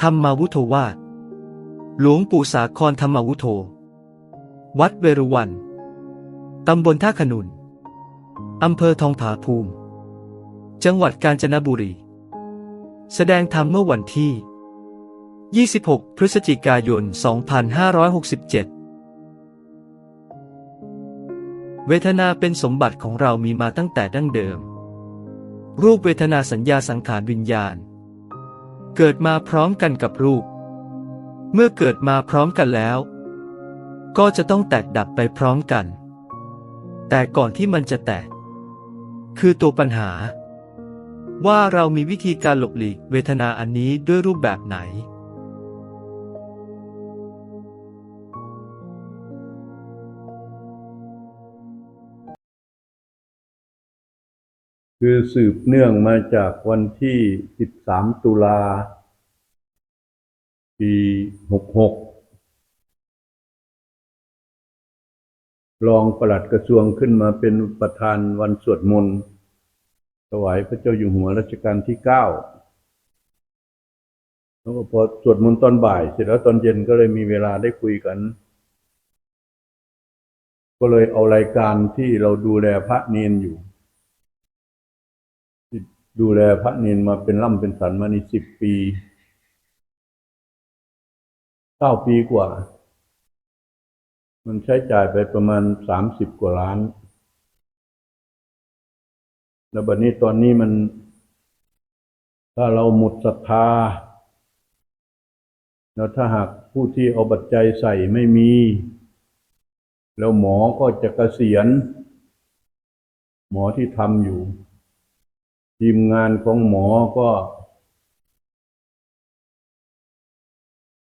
ธรรมวุโทวาสหลวงปู่สาครธรรมวุโทวัดเวรุวัน ตำบลท่าขนุน อำเภอทองผาภูมิ จังหวัดกาญจนบุรี แสดงธรรมเมื่อวันที่ 26 พฤศจิกายน 2567 เวทนาเป็นสมบัติของเรามีมาตั้งแต่ดั้งเดิม รูปเวทนาสัญญาสังขารวิญญาณ เกิดมาพร้อมกันกับรูป เมื่อเกิดมาพร้อมกันแล้ว ก็จะต้องแตกดับไปพร้อมกัน แต่ก่อนที่มันจะแตก คือตัวปัญหา ว่าเรามีวิธีการหลบหลีกเวทนาอันนี้ด้วยรูปแบบไหน คือสืบเนื่องมาจากวันที่ 13 ตุลา ปี 66 รองปลัดกระทรวงขึ้นมาเป็นประธานวันสวดมนต์ถวายพระเจ้าอยู่หัวรัชกาลที่ 9 แล้วก็พอสวดมนต์ตอนบ่าย เสร็จแล้วตอนเย็นก็เลยมีเวลาได้คุยกัน ก็เลยเอารายการที่เราดูแลพระเนียนอยู่ ดูแลพระเนนมาเป็นล่ำเป็นสันมานี่สิบปีเก้าปีกว่า มันใช้จ่ายไปประมาณสามสิบกว่าล้าน แล้วบัดนี้ตอนนี้มัน ถ้าเราหมดศรัทธา แล้วถ้าหากผู้ที่เอาบัตรใจยใส่ไม่มี แล้วหมอก็จะเกษียณ หมอที่ทำอยู่ ทีมงานของหมอก็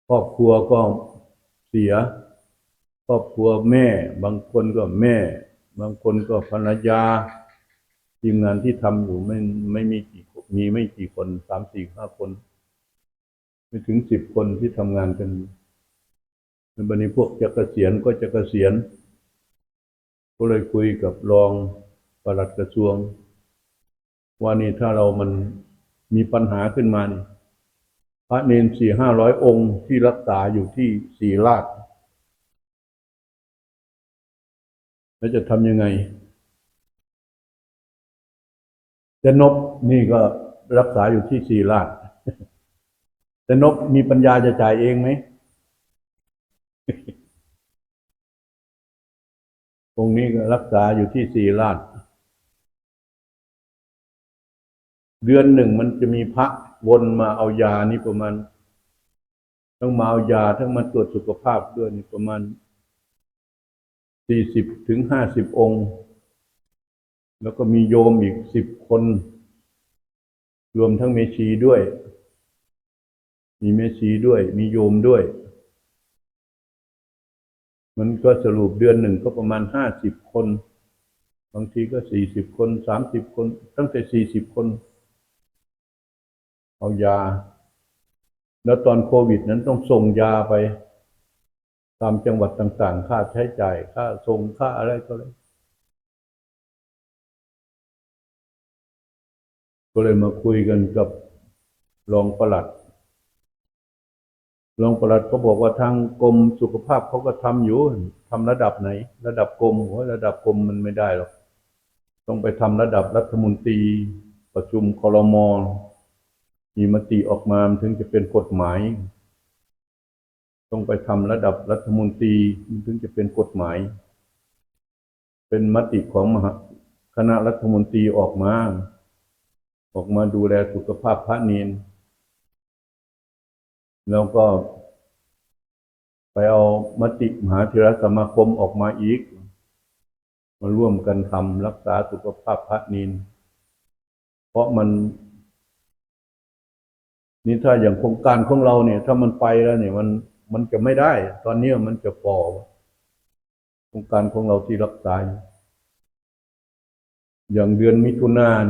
ครอบครัวก็เสีย ครอบครัวแม่ บางคนก็แม่ บางคนก็ภรรยา ทีมงานที่ทำอยู่ไม่ไม่มีกี่มีไม่กี่คนสามสี่ห้าคน ไม่ถึงสิบคนที่ทำงานกันในบันนี้พวกจะเกษียณก็จะเกษียณ ก็เลยคุยกับรองปลัดกระทรวง ว่านี่ถ้าเรามันมีปัญหาขึ้นมานี่พระเนนสี่ห้าร้อยองค์ที่รักษาอยู่ที่ศรีราชแล้วจะทำยังไงจะนบนี่ก็รักษาอยู่ที่ศรีราชจะนบมีปัญญาจะจ่ายเองไหมตรงนี้ก็รักษาอยู่ที่ศรีราช เดือนหนึ่งมันจะมีพระวนมาเอายานี่ประมาณทั้งมาเอายาทั้งมาตรวจสุขภาพด้วยนี่ประมาณสี่สิบถึงห้าสิบองค์ แล้วก็มีโยมอีกสิบคน รวมทั้งเมชีด้วย มีเมชีด้วย มีโยมด้วย มันก็สรุปเดือนหนึ่งก็ประมาณห้าสิบคน บางทีก็สี่สิบคนสามสิบคน ตั้งแต่สี่สิบคน เอายา แล้วตอนโควิดนั้นต้องส่งยาไป ตามจังหวัดต่าง ๆ ค่าใช้จ่าย ค่าส่งค่าอะไรก็เลย ก็เลยมาคุยกันกับรองประหลัดรองประหลัดก็บอกว่าทางกรมสุขภาพเขาก็ทำอยู่ทำระดับไหน ระดับกรมโอ้ยระดับกรมมันไม่ได้หรอก ต้องไปทำระดับรัฐมนตรี ประชุมคลมอ มีมติออกมามันถึงจะเป็นกฎหมาย ต้องไปทำระดับรัฐมนตรีมันถึงจะเป็นกฎหมาย เป็นมติของมหาคณะรัฐมนตรีออกมา ออกมาดูแลสุขภาพพระเนนแล้วก็ ไปเอามติมหาเถรสมาคมออกมาอีก มาร่วมกันทำรักษาสุขภาพพระเนนเพราะมัน นี่ถ้าอย่างโครงการของเราเนี่ย ถ้ามันไปแล้วเนี่ยมันมันจะไม่ได้ ตอนนี้มันจะปอโครงการของเราที่รักษาอยู่อย่างเดือนมิถุนายน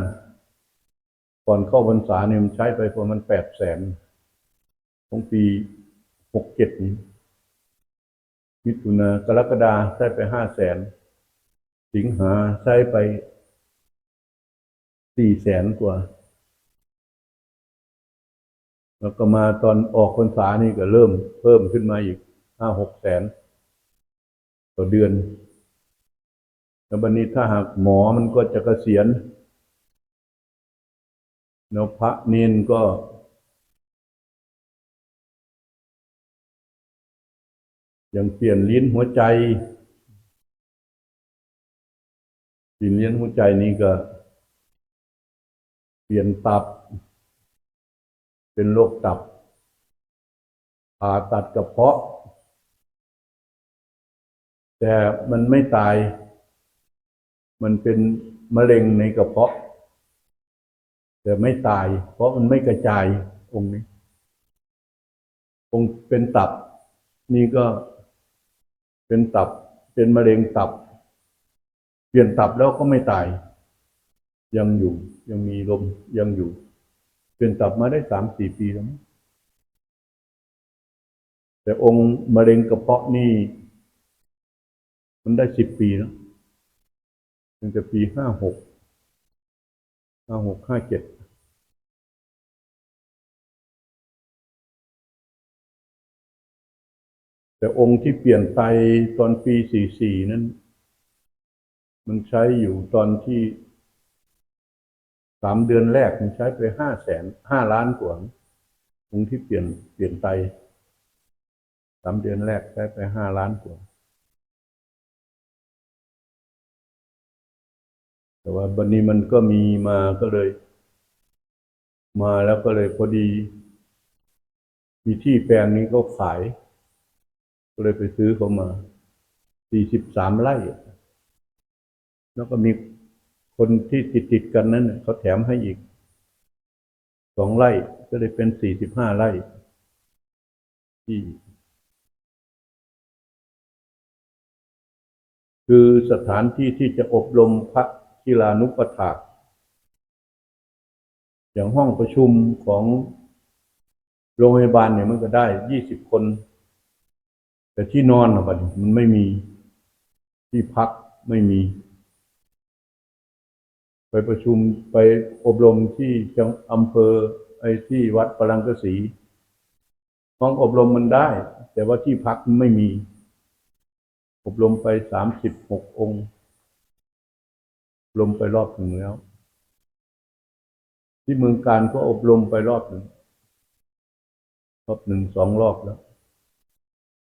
ก่อนเข้าพรรษาเนี่ยมันใช้ไปประมาณแปดแสนของปีหกเจ็ดนี้ มิถุนากรกฎาใช้ไปห้าแสน สิงหาใช้ไปสี่แสนกว่า แล้วก็มาตอนออกพรรษานี่ก็เริ่มเพิ่มขึ้นมาอีกห้าหกแสนต่อเดือน แล้วบันนี้ถ้าหากหมอมันก็จะเกษียณแล้วพระเนนก็ ยังเปลี่ยนลิ้นหัวใจเปลี่ยนลิ้นหัวใจนี่ก็ เปลี่ยนตับ เป็นโรคตับผ่าตัดกระเพาะ แต่มันไม่ตาย มันเป็นมะเร็งในกระเพาะ แต่ไม่ตาย เพราะมันไม่กระจายองค์นี้ องค์เป็นตับ นี่ก็เป็นตับ เป็นมะเร็งตับ เปลี่ยนตับแล้วก็ไม่ตาย ยังอยู่ยังมีลมยังอยู่ ลี่ยนตับมาได้สามสี่ปีแล้วแต่องค์มะเร็งกระเพาะนี่ มันได้สิบปีแล้วตั้งแต่ปีห้าหกห้าหกห้าเจ็ดแต่องค์ที่เปลี่ยนไตตอนปีสี่สี่นั้น มันใช้อยู่ตอนที่ สามเดือนแรกมันใช้ไปห้าแสนห้าล้านกว่าองที่เปลี่ยนเปลี่ยนไตสามเดือนแรกใช้ไปห้าล้านกว่าแต่ว่าบันนี้มันก็มีมาก็เลย มาแล้วก็เลยพอดีมีที่แปลงนี้ก็ขาย ก็เลยไปซื้อเขามาสี่สิบสามไร่ แล้วก็มี คนที่ติดติดกันนั้นเขาแถมให้อีกสองไร่ก็เลยเป็นสี่สิบห้าไร่ที่คือสถานที่ที่จะอบรมพระกีฬานุปถากอย่างห้องประชุมของโรงพยาบาลเนี่ยมันก็ได้ยี่สิบคน แต่ที่นอนอะบัดนี้มันไม่มีที่พักไม่มี ไปประชุมไปอบรมที่จังอำเภอไอ้ที่วัดปรังกสีห้องอบรมมันได้ แต่ว่าที่พักไม่มี อบรมไปสามสิบหกองค์อบรมไปรอบหนึ่งแล้ว ที่เมืองการก็อบรมไปรอบหนึ่งรอบหนึ่งสองรอบแล้ว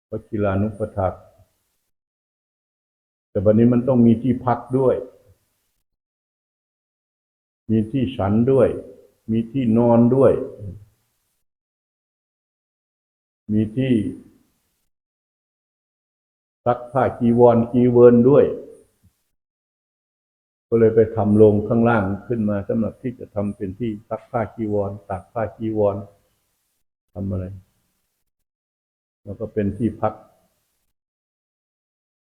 พระกีฬานุปถักษ์แต่วันนี้มันต้องมีที่พักด้วย มีที่ฉันด้วย มีที่นอนด้วย มีที่ซักผ้ากีวรกีเวิร์นด้วย ก็เลยไปทำโรงข้างล่างขึ้นมาสำหรับที่จะทำเป็นที่ซักผ้ากีวรตากผ้ากีวรทำอะไร แล้วก็เป็นที่พัก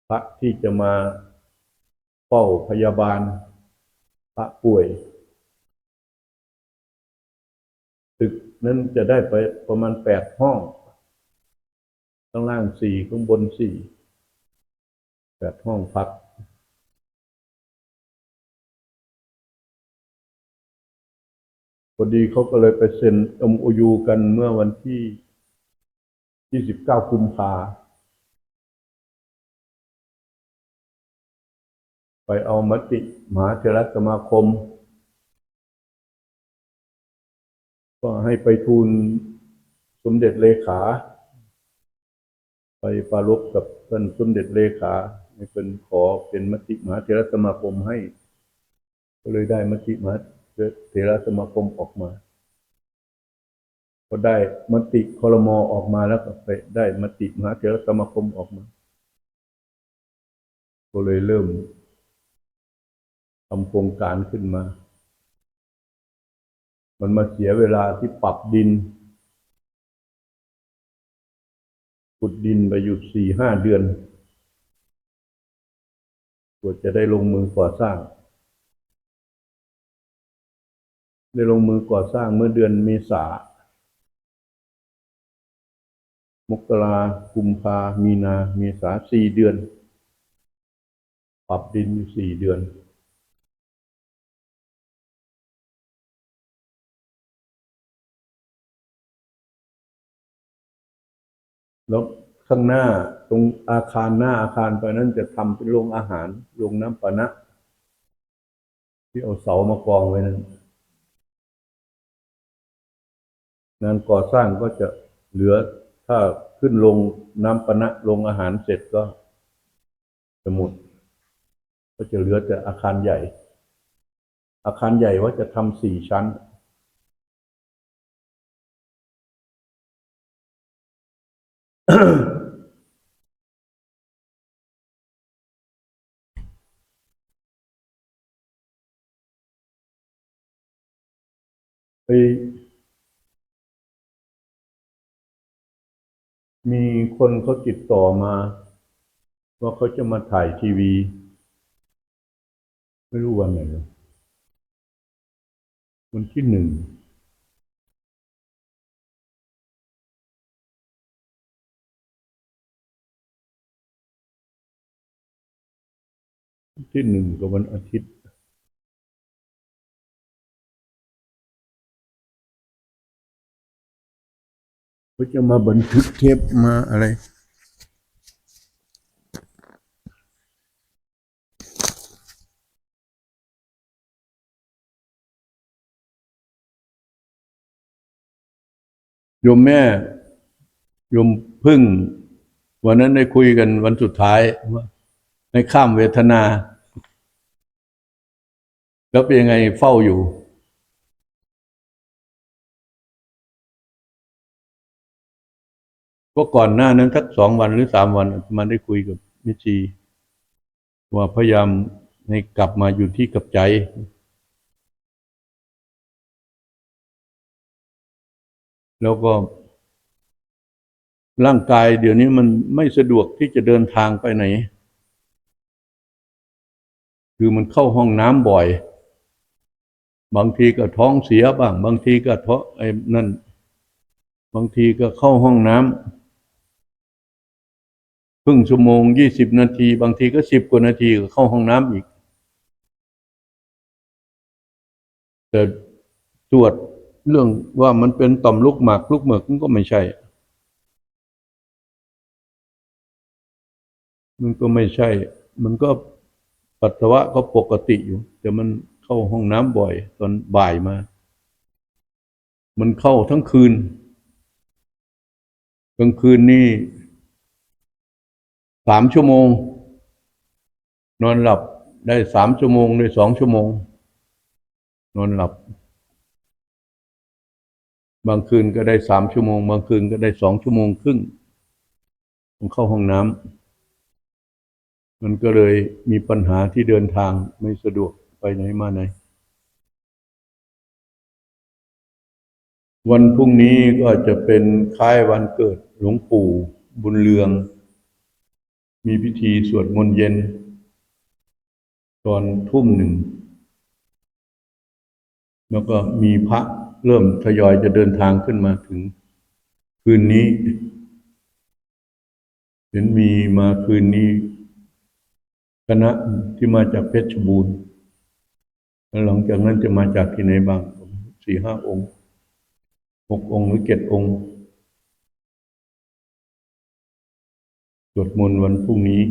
พระที่จะมาเฝ้าพยาบาลพระป่วย นั้นจะได้ไปประมาณแปดห้อง ข้างล่างสี่ข้างบนสี่แปดห้องพัก พอดีเขาก็เลยไปเซ็น MOU กันเมื่อวันที่29กุมภาไปเอามติมหาเถรสมาคม ก็ให้ไปทูลสมเด็จเลขา ไปปารบกับท่านสมเด็จเลขาให้เป็นขอเป็นมติมหาเถรสมาคมให้ ก็เลยได้มติมหาเถรสมาคมออกมาพอได้มติคอรมอออกมาแล้วก็ไปได้มติมหาเถรสมาคมออกมา ก็เลยเริ่มทำโครงการขึ้นมา มันมาเสียเวลาที่ปรับดินขุดดินไปอยู่สี่ห้าเดือนกว่าจะได้ลงมือก่อสร้าง ได้ลงมือก่อสร้างเมื่อเดือนเมษามกรากุมภามีนา เมษาสี่เดือน ปรับดินอยู่สี่เดือน แล้วข้างหน้าตรงอาคารหน้าอาคารไปนั้นจะทำเป็นโรงอาหารโรงน้ำปานะ ที่เอาเสามากองไว้นั้นงานก่อสร้างก็จะเหลือถ้าขึ้นลงน้ำปนะลงอาหารเสร็จก็จะหมดก็จะเหลือแต่อาคารใหญ่ อาคารใหญ่ว่าจะทำสี่ชั้น ไปมีคนเขาติดต่อมา ว่าเขาจะมาถ่ายทีวี ไม่รู้วันไหนเลยวันที่หนึ่ง ที่หนึ่งกับวันอาทิตย์เขาจะมาบันทึกเทปมาอะไร โยมแม่ โยมพึ่ง วันนั้นได้คุยกันวันสุดท้ายว่า ในข้ามเวทนา แล้วเป็นยังไงเฝ้าอยู่ ก็ก่อนหน้านั้นสักสองวันหรือสามวันอาตมาได้คุยกับมิชีว่าพยายามให้กลับมาอยู่ที่กับใจ แล้วก็ ร่างกายเดี๋ยวนี้มันไม่สะดวกที่จะเดินทางไปไหน คือมันเข้าห้องน้ำบ่อย บางทีก็ท้องเสียบ้าง บางทีก็ท้อไอ้นั่น บางทีก็เข้าห้องน้ำครึ่งชั่วโมงยี่สิบนาที บางทีก็สิบกว่านาทีก็เข้าห้องน้ำอีก แต่ตรวจเรื่องว่ามันเป็นต่อมลูกหมากลูกเหมือกมันก็ไม่ใช่ มันก็ไม่ใช่ มันก็ ปัสสาวะก็ปกติอยู่ แต่มันเข้าห้องน้ำบ่อย ตอนบ่ายมา มันเข้าทั้งคืน กลางคืนนี่สามชั่วโมง นอนหลับได้สามชั่วโมงได้สองชั่วโมง นอนหลับ บางคืนก็ได้สามชั่วโมง บางคืนก็ได้สองชั่วโมงครึ่งผมเข้าห้องน้ำ มันก็เลยมีปัญหาที่เดินทางไม่สะดวกไปไหนมาไหน วันพรุ่งนี้ก็จะเป็นคล้ายวันเกิดหลวงปู่บุญเรือง มีพิธีสวดมนต์เย็น ตอนทุ่มหนึ่ง แล้วก็มีพระเริ่มทยอยจะเดินทางขึ้นมาถึงคืนนี้ เห็นมีมาคืนนี้ คณะที่มาจากเพชรบูรณ์แล้วหลังจากนั้นจะมาจากที่ไหนบ้างสี่ห้าองค์หกองค์หรือเจ็ดองค์สวดมนต์วันพรุ่งนี้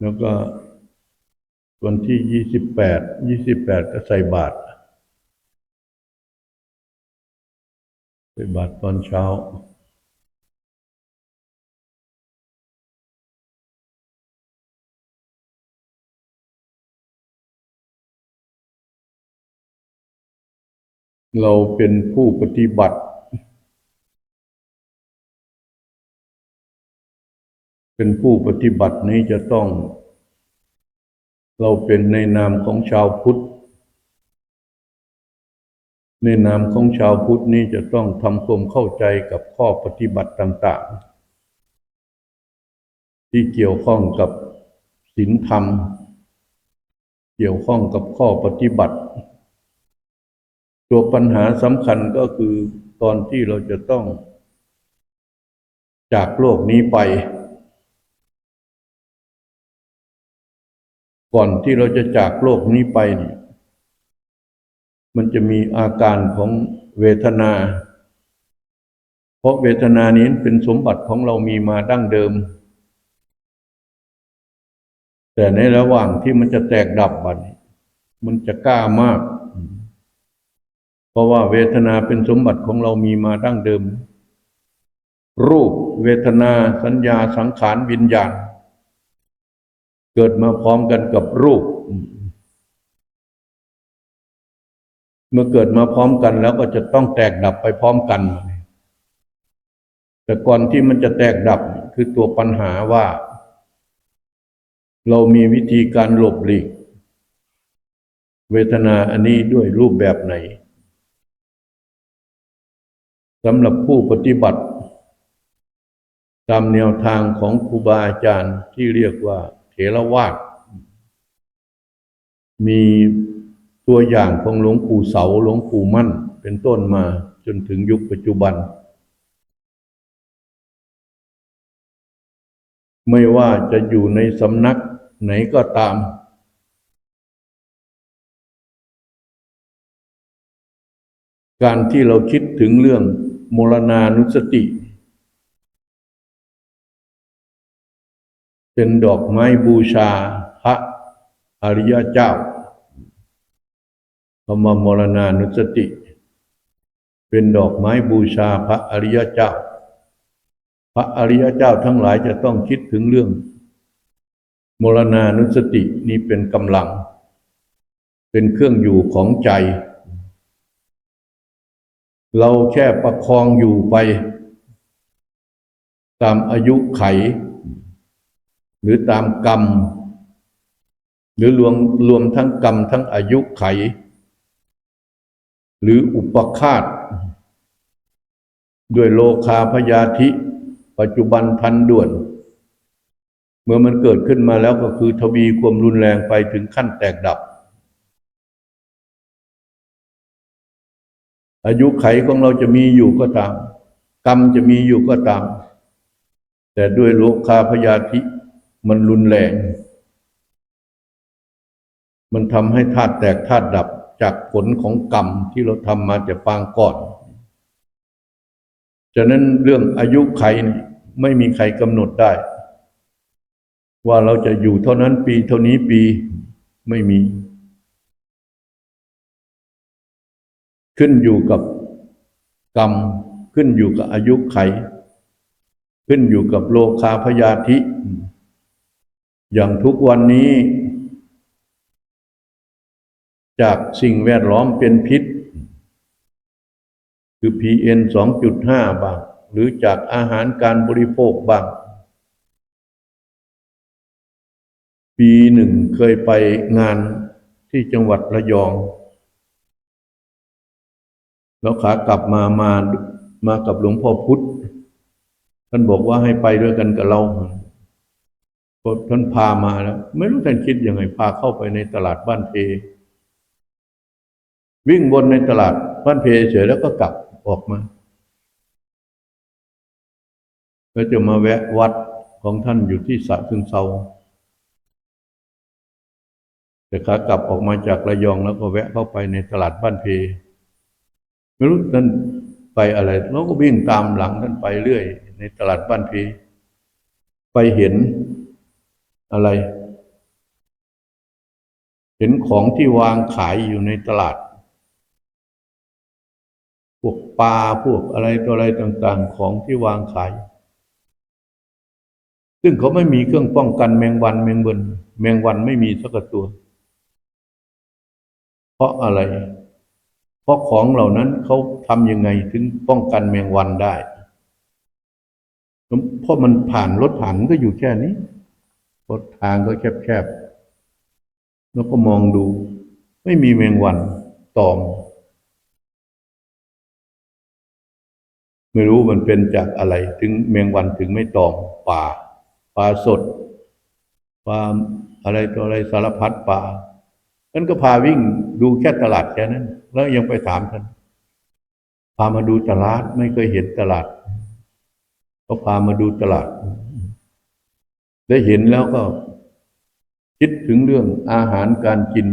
แล้วก็วันที่ยี่สิบแปดยี่สิบแปดก็ใส่บาตรใส่บาตรตอนเช้า เราเป็นผู้ปฏิบัติ เป็นผู้ปฏิบัตินี้จะต้อง เราเป็นในนามของชาวพุทธ ในนามของชาวพุทธนี้จะต้องทำความเข้าใจกับข้อปฏิบัติต่างๆ ที่เกี่ยวข้องกับศีลธรรม เกี่ยวข้องกับข้อปฏิบัติ ตัวปัญหาสำคัญก็คือตอนที่เราจะต้อง จากโลกนี้ไป ก่อนที่เราจะจากโลกนี้ไปเนี่ยมันจะมีอาการของเวทนา เพราะเวทนานี้เป็นสมบัติของเรามีมาดั้งเดิม แต่ในระหว่างที่มันจะแตกดับบัดมันจะกล้ามาก เพราะว่าเวทนาเป็นสมบัติของเรามีมาดั้งเดิม รูปเวทนาสัญญาสังขารวิญญาณ เกิดมาพร้อมกันกับรูป เมื่อเกิดมาพร้อมกันแล้วก็จะต้องแตกดับไปพร้อมกัน แต่ก่อนที่มันจะแตกดับคือตัวปัญหาว่า เรามีวิธีการหลบหลีก เวทนาอันนี้ด้วยรูปแบบไหน สำหรับผู้ปฏิบัติ ตามแนวทางของครูบาอาจารย์ที่เรียกว่าเถรวาทมีตัวอย่างของหลวงปู่เสาหลวงปู่มั่น เป็นต้นมาจนถึงยุคปัจจุบัน ไม่ว่าจะอยู่ในสำนักไหนก็ตาม การที่เราคิดถึงเรื่องมรณานุสติ เป็นดอกไม้บูชาพระอริยเจ้าคำว่ามรณานุสติ เป็นดอกไม้บูชาพระอริยเจ้า พระอริยเจ้าทั้งหลายจะต้องคิดถึงเรื่อง มรณานุสตินี้เป็นกำลัง เป็นเครื่องอยู่ของใจ เราแค่ประคองอยู่ไป ตามอายุไข หรือตามกรรม หรือรวมรวมทั้งกรรมทั้งอายุไข หรืออุปคาตด้วยโลคาพยาธิ ปัจจุบันทันด่วน เมื่อมันเกิดขึ้นมาแล้วก็คือทวีความรุนแรงไปถึงขั้นแตกดับ อายุไขของเราจะมีอยู่ก็ตาม กรรมจะมีอยู่ก็ตาม แต่ด้วยโลคาพยาธิมันรุนแรง มันทำให้ธาตุแตกธาตุดับจากผลของกรรมที่เราทำมาจากปางก่อนฉะนั้นเรื่องอายุไขไม่มีใครกำหนดได้ ว่าเราจะอยู่เท่านั้นปีเท่านี้ปีไม่มี ขึ้นอยู่กับกรรม ขึ้นอยู่กับอายุไข ขึ้นอยู่กับโลคาพยาธิ อย่างทุกวันนี้ จากสิ่งแวดล้อมเป็นพิษ คือ PM 2.5บาง หรือจากอาหารการบริโภคบาง ปีหนึ่งเคยไปงานที่จังหวัดระยอง แล้วขากลับมามามากับหลวงพ่อพุธท่านบอกว่าให้ไปด้วยกันกับเราท่านพามาแล้วไม่รู้ท่านคิดยังไงพาเข้าไปในตลาดบ้านเพ วิ่งบนในตลาดบ้านเพเฉยแล้วก็กลับออกมาก็จะมาแวะวัดของท่านอยู่ที่สระซึงเซาแต่ขากลับออกมาจากระยองแล้วก็แวะเข้าไปในตลาดบ้านเพ ไม่รู้ท่านไปอะไรเราก็วิ่งตามหลังท่านไปเรื่อย ในตลาดบ้านเพไปเห็นอะไร เห็นของที่วางขายอยู่ในตลาด พวกปลาพวกอะไรตัวอะไรต่าง ๆ ของที่วางขาย ซึ่งเขาไม่มีเครื่องป้องกันแมงวันแมงบนแมงวันไม่มีสักตัว เพราะอะไร เพราะของเหล่านั้นเขาทำยังไงถึงป้องกันแมงวันได้ เพราะมันผ่านรถผ่านก็อยู่แค่นี้รถทางก็แคบๆ แล้วก็มองดู ไม่มีแมงวันตอม ไม่รู้มันเป็นจากอะไร ถึงแมงวันถึงไม่ตอมป่าปลาสดปลาอะไรตัวอะไรสารพัดปลาท่นก็พาวิ่งดูแค่ตลาดแค่นั้น แล้วยังไปถามท่านพามาดูตลาด ไม่เคยเห็นตลาดก็พามาดูตลาด ได้เห็นแล้วก็ คิดถึงเรื่องอาหารการกิน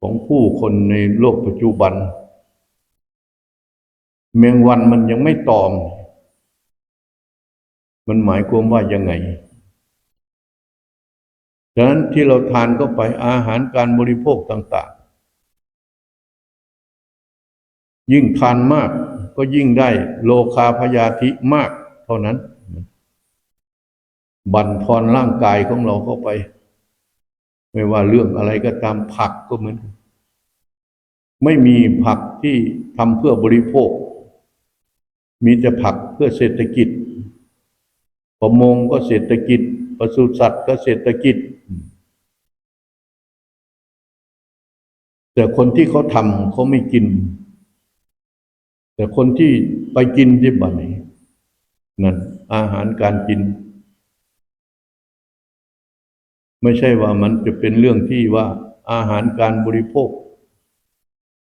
ของผู้คนในโลกปัจจุบันแมงวันมันยังไม่ตอม มันหมายความว่ายังไงฉะนั้นที่เราทานก็ไปอาหารการบริโภคต่าง ยิ่งทานมาก ก็ยิ่งได้โลคาพยาธิมาก เท่านั้น บั่นทอนร่างกายของเราเข้าไป ไม่ว่าเรื่องอะไรก็ตามผักก็เหมือนกันไม่มีผักที่ทำเพื่อบริโภค มีแต่ผักเพื่อเศรษฐกิจ ประมงก็เศรษฐกิจปศุสัตว์ก็เศรษฐกิจแต่คนที่เขาทำเขาไม่กิน แต่คนที่ไปกินที่บ้านนี้นั่นอาหารการกิน ไม่ใช่ว่ามันจะเป็นเรื่องที่ว่าอาหารการบริโภค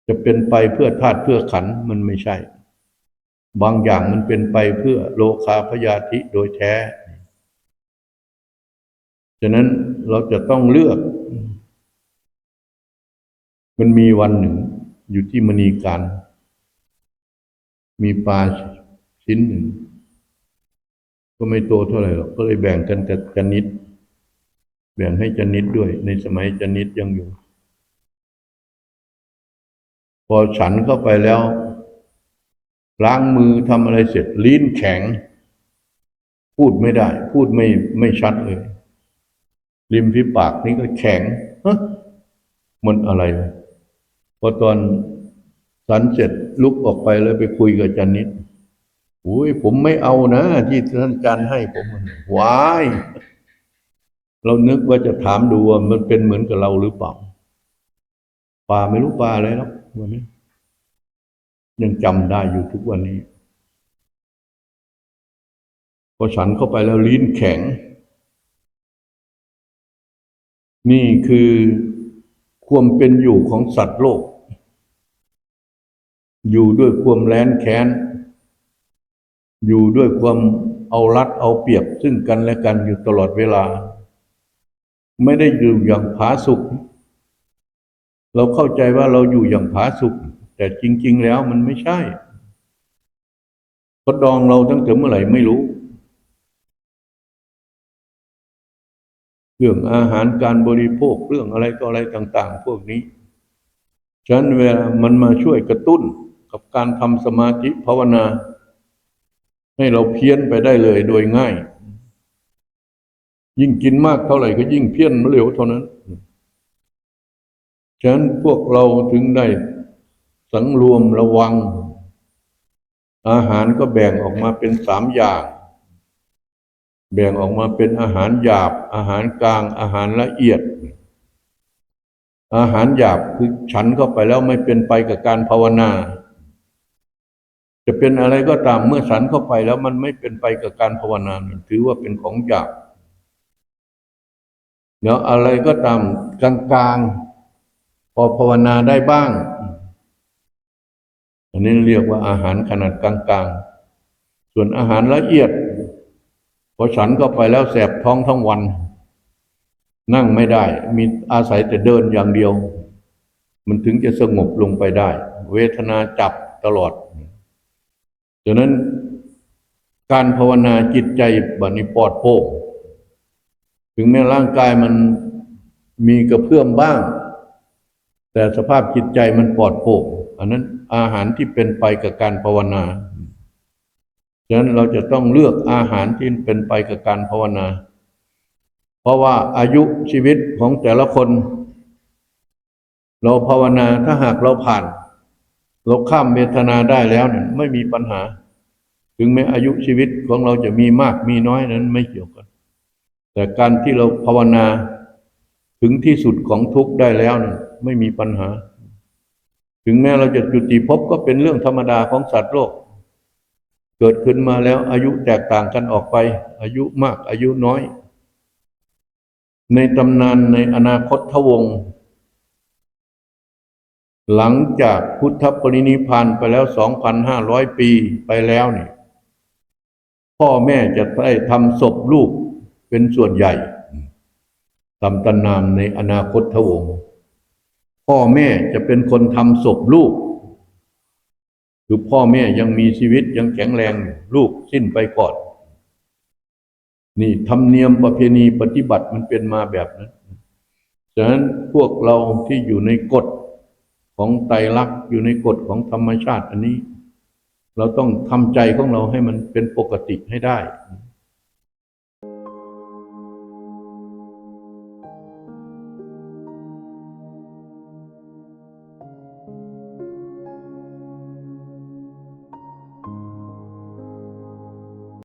จะเป็นไปเพื่อธาตุเพื่อขันมันไม่ใช่ บางอย่างมันเป็นไปเพื่อโลคาพยาธิโดยแท้ฉะนั้นเราจะต้องเลือก มันมีวันหนึ่งอยู่ที่มณีการ มีปลาชิ้นหนึ่ง ก็ไม่โตเท่าไหร่หรอก ก็เลยแบ่งกันกับจันนิด แบ่งให้จันนิดด้วย ในสมัยจันนิดยังอยู่ พอฉันเข้าไปแล้ว ล้างมือทำอะไรเสร็จ ลิ้นแข็ง พูดไม่ได้ พูดไม่ไม่ชัดเลย ริมฝีปากนี่ก็แข็งมันอะไร พอตอนสันเสร็จ ลุกออกไปแล้วไปคุยกับจันนิดอุ้ยผมไม่เอานะ ที่ท่านอาจารย์ให้ผมวายเรานึกว่าจะถามดูว่ามันเป็นเหมือนกับเราหรือเปล่าปลาไม่รู้ปลาอะไรหรอกวันนี้ ยังจำได้อยู่ทุกวันนี้พอฉันเข้าไปแล้วลิ้นแข็ง นี่คือความเป็นอยู่ของสัตว์โลก อยู่ด้วยความแร้นแค้น อยู่ด้วยความเอารัดเอาเปรียบซึ่งกันและกันอยู่ตลอดเวลา ไม่ได้อยู่อย่างผาสุกเราเข้าใจว่าเราอยู่อย่างผาสุกแต่จริง ๆ แล้วมันไม่ใช่เขาดองเราตั้งแต่เมื่อไหร่ไม่รู้เรื่องอาหารการบริโภคเรื่องอะไรต่ออะไรต่าง ๆ พวกนี้ฉะนั้นเวลามันมาช่วยกระตุ้น กับการทำสมาธิภาวนา ให้เราเพี้ยนไปได้เลยโดยง่าย ยิ่งกินมากเท่าไหร่ก็ยิ่งเพี้ยนเร็วเท่านั้นฉะนั้นพวกเราถึงได้สังรวมระวัง อาหารก็แบ่งออกมาเป็นสามอย่าง แบ่งออกมาเป็นอาหารหยาบ อาหารกลาง อาหารละเอียด อาหารหยาบคือฉันเข้าไปแล้วไม่เป็นไปกับการภาวนา จะเป็นอะไรก็ตามเมื่อฉันเข้าไปแล้วมันไม่เป็นไปกับการภาวนาถือว่าเป็นของหยาบแล้วอะไรก็ตามกลางๆพอภาวนาได้บ้าง อันนี้เรียกว่าอาหารขนาดกลางๆ ส่วนอาหารละเอียด พอฉันก็ไปแล้วแสบท้องทั้งวัน นั่งไม่ได้ มีอาศัยแต่เดินอย่างเดียว มันถึงจะสงบลงไปได้ เวทนาจับตลอด ดังนั้นการภาวนาจิตใจบันิปลอดโปร่งถึงแม้ร่างกายมันมีกระเพื่อมบ้าง แต่สภาพจิตใจมันปลอดโปร่งอันนั้นอาหารที่เป็นไปกับการภาวนาฉะนั้นเราจะต้องเลือกอาหารที่เป็นไปกับการภาวนา เพราะว่าอายุชีวิตของแต่ละคน เราภาวนาถ้าหากเราผ่าน เราข้ามเวทนาได้แล้วเนี่ยไม่มีปัญหา ถึงแม้อายุชีวิตของเราจะมีมากมีน้อยนั้นไม่เกี่ยวกัน แต่การที่เราภาวนาถึงที่สุดของทุกข์ได้แล้วเนี่ยไม่มีปัญหา ถึงแม้เราจะจุติภพก็เป็นเรื่องธรรมดาของสัตว์โลก เกิดขึ้นมาแล้วอายุแตกต่างกันออกไป อายุมากอายุน้อย ในตำนานในอนาคตทวงศ์ หลังจากพุทธปรินิพานไปแล้ว 2,500 ปีไปแล้วนี่พ่อแม่จะได้ทำศพลูกเป็นส่วนใหญ่ตามตนานในอนาคตทวงพ่อแม่จะเป็นคนทำศพลูก คือพ่อแม่ยังมีชีวิตยังแข็งแรงลูกสิ้นไปก่อน นี่ธรรมเนียมประเพณีปฏิบัติมันเป็นมาแบบนั้น ฉะนั้นพวกเราที่อยู่ในกฎ ของไตรลักษณ์อยู่ในกฎของธรรมชาติอันนี้ เราต้องทำใจของเราให้มันเป็นปกติให้ได้